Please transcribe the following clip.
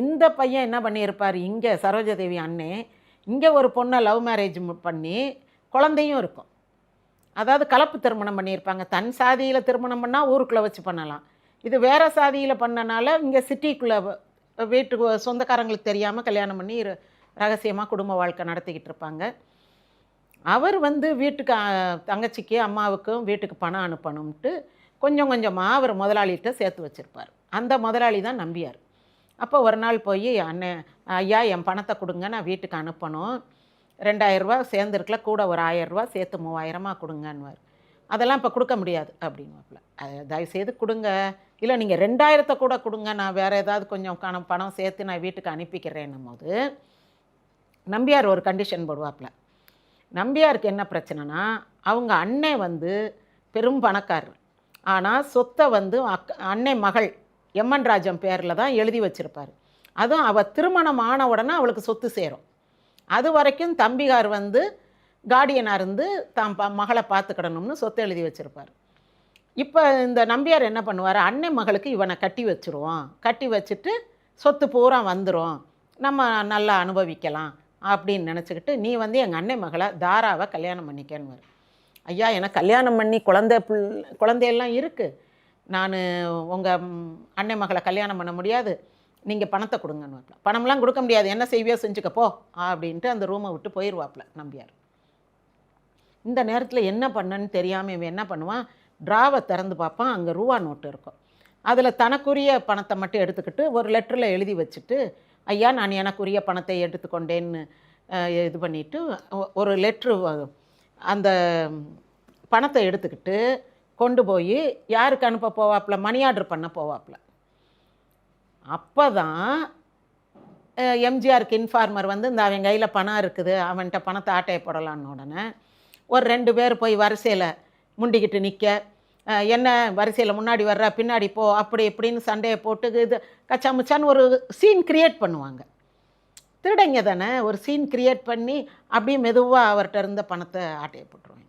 இந்த பையன் என்ன பண்ணியிருப்பார்? இங்கே சரோஜதேவி அண்ணே இங்கே ஒரு பொண்ணை லவ் மேரேஜ் பண்ணி குழந்தையும் இருக்கும். அதாவது கலப்பு திருமணம் பண்ணியிருப்பாங்க. தன் சாதியில் திருமணம் பண்ணால் ஊருக்குள்ளே வச்சு பண்ணலாம். இது வேறு சாதியில் பண்ணனால இங்கே சிட்டிக்குள்ளே வீட்டுக்கு சொந்தக்காரங்களுக்கு தெரியாமல் கல்யாணம் பண்ணி ரகசியமாக குடும்ப வாழ்க்கை நடத்திக்கிட்டு இருப்பாங்க. அவர் வந்து வீட்டுக்கு தங்கச்சிக்கு அம்மாவுக்கும் வீட்டுக்கு பணம் அனுப்பணும்ட்டு கொஞ்சம் கொஞ்சமாக அவர் முதலாளிகிட்ட சேர்த்து வச்சுருப்பார். அந்த முதலாளி தான் நம்பியார். அப்போ ஒரு நாள் போய் அண்ணன் ஐயா என் பணத்தை கொடுங்க நான் வீட்டுக்கு அனுப்பணும். ரெண்டாயிரரூவா சேர்ந்துருக்கல கூட ஒரு ஆயரூவா சேர்த்து மூவாயிரமாக கொடுங்கன்னுவார். அதெல்லாம் இப்போ கொடுக்க முடியாது அப்படின்வாப்பில் தயவுசெய்து கொடுங்க. இல்லை நீங்கள் ரெண்டாயிரத்தை கூட கொடுங்க. நான் வேறு ஏதாவது கொஞ்சம் கணம் பணம் சேர்த்து நான் வீட்டுக்கு அனுப்பிக்கிறேன்னும் போது நம்பியார் ஒரு கண்டிஷன் போடுவாப்புல. நம்பியாருக்கு என்ன பிரச்சனைனா அவங்க அண்ணன் வந்து பெரும் பணக்காரர். ஆனால் சொத்தை வந்து அக் அன்னை மகள். எம்என் ராஜம் பேரில் தான் எழுதி வச்சுருப்பார். அதுவும் அவள் திருமணம் ஆன உடனே அவளுக்கு சொத்து சேரும். அது வரைக்கும் தம்பிகார் வந்து கார்டியனாக இருந்து தான் ப மகளை பார்த்துக்கிடணும்னு சொத்து எழுதி வச்சுருப்பார். இப்போ இந்த நம்பியார் என்ன பண்ணுவார்? அன்னை மகளுக்கு இவனை கட்டி வச்சுருவோம். கட்டி வச்சுட்டு சொத்து பூரா வந்துடும் நம்ம நல்லா அனுபவிக்கலாம் அப்படின்னு நினச்சிக்கிட்டு நீ வந்து எங்கள் அன்னை மகளை தாராவை கல்யாணம் பண்ணிக்கன்னு ஐயா எனக்கு கல்யாணம் பண்ணி குழந்தை பிள் குழந்தையெல்லாம் இருக்குது நான் உங்கள் அன்னை மகளை கல்யாணம் பண்ண முடியாது. நீங்கள் பணத்தை கொடுங்கன்னு பணம்லாம் கொடுக்க முடியாது. என்ன செய்வியோ செஞ்சுக்கப்போ அப்படின்ட்டு அந்த ரூமை விட்டு போயிடுவாப்ல நம்பியார். இந்த நேரத்தில் என்ன பண்ணன்னு தெரியாமல் இவன் என்ன பண்ணுவான்? ட்ராவை திறந்து பார்ப்பான். அங்கே ரூபா நோட்டு இருக்கும். அதில் தனக்குரிய பணத்தை மட்டும் எடுத்துக்கிட்டு ஒரு லெட்டரில் எழுதி வச்சுட்டு ஐயா நான் எனக்குரிய பணத்தை எடுத்துக்கொண்டேன்னு இது பண்ணிவிட்டு ஒரு லெட்ரு அந்த பணத்தை எடுத்துக்கிட்டு கொண்டு போய் யாருக்கு அனுப்ப போவாப்புல? மணி ஆர்டர் பண்ண போவாப்புல. அப்போ தான் எம்ஜிஆருக்கு இன்ஃபார்மர் வந்து இந்த அவன் கையில் பணம் இருக்குது அவன்கிட்ட பணத்தை ஆட்டையை போடலான்னு உடனே ஒரு ரெண்டு பேர் போய் வரிசையில் முண்டிக்கிட்டு நிற்க என்ன வரிசையில் முன்னாடி வர்ற பின்னாடி போ அப்படி இப்படின்னு சண்டையை போட்டு இது கச்சா முச்சான்னு ஒரு சீன் க்ரியேட் பண்ணுவாங்க. திருடைங்க தானே ஒரு சீன் க்ரியேட் பண்ணி அப்படியே மெதுவாக அவர்கிட்ட இருந்த பணத்தை ஆட்டையை போட்டுருவாங்க.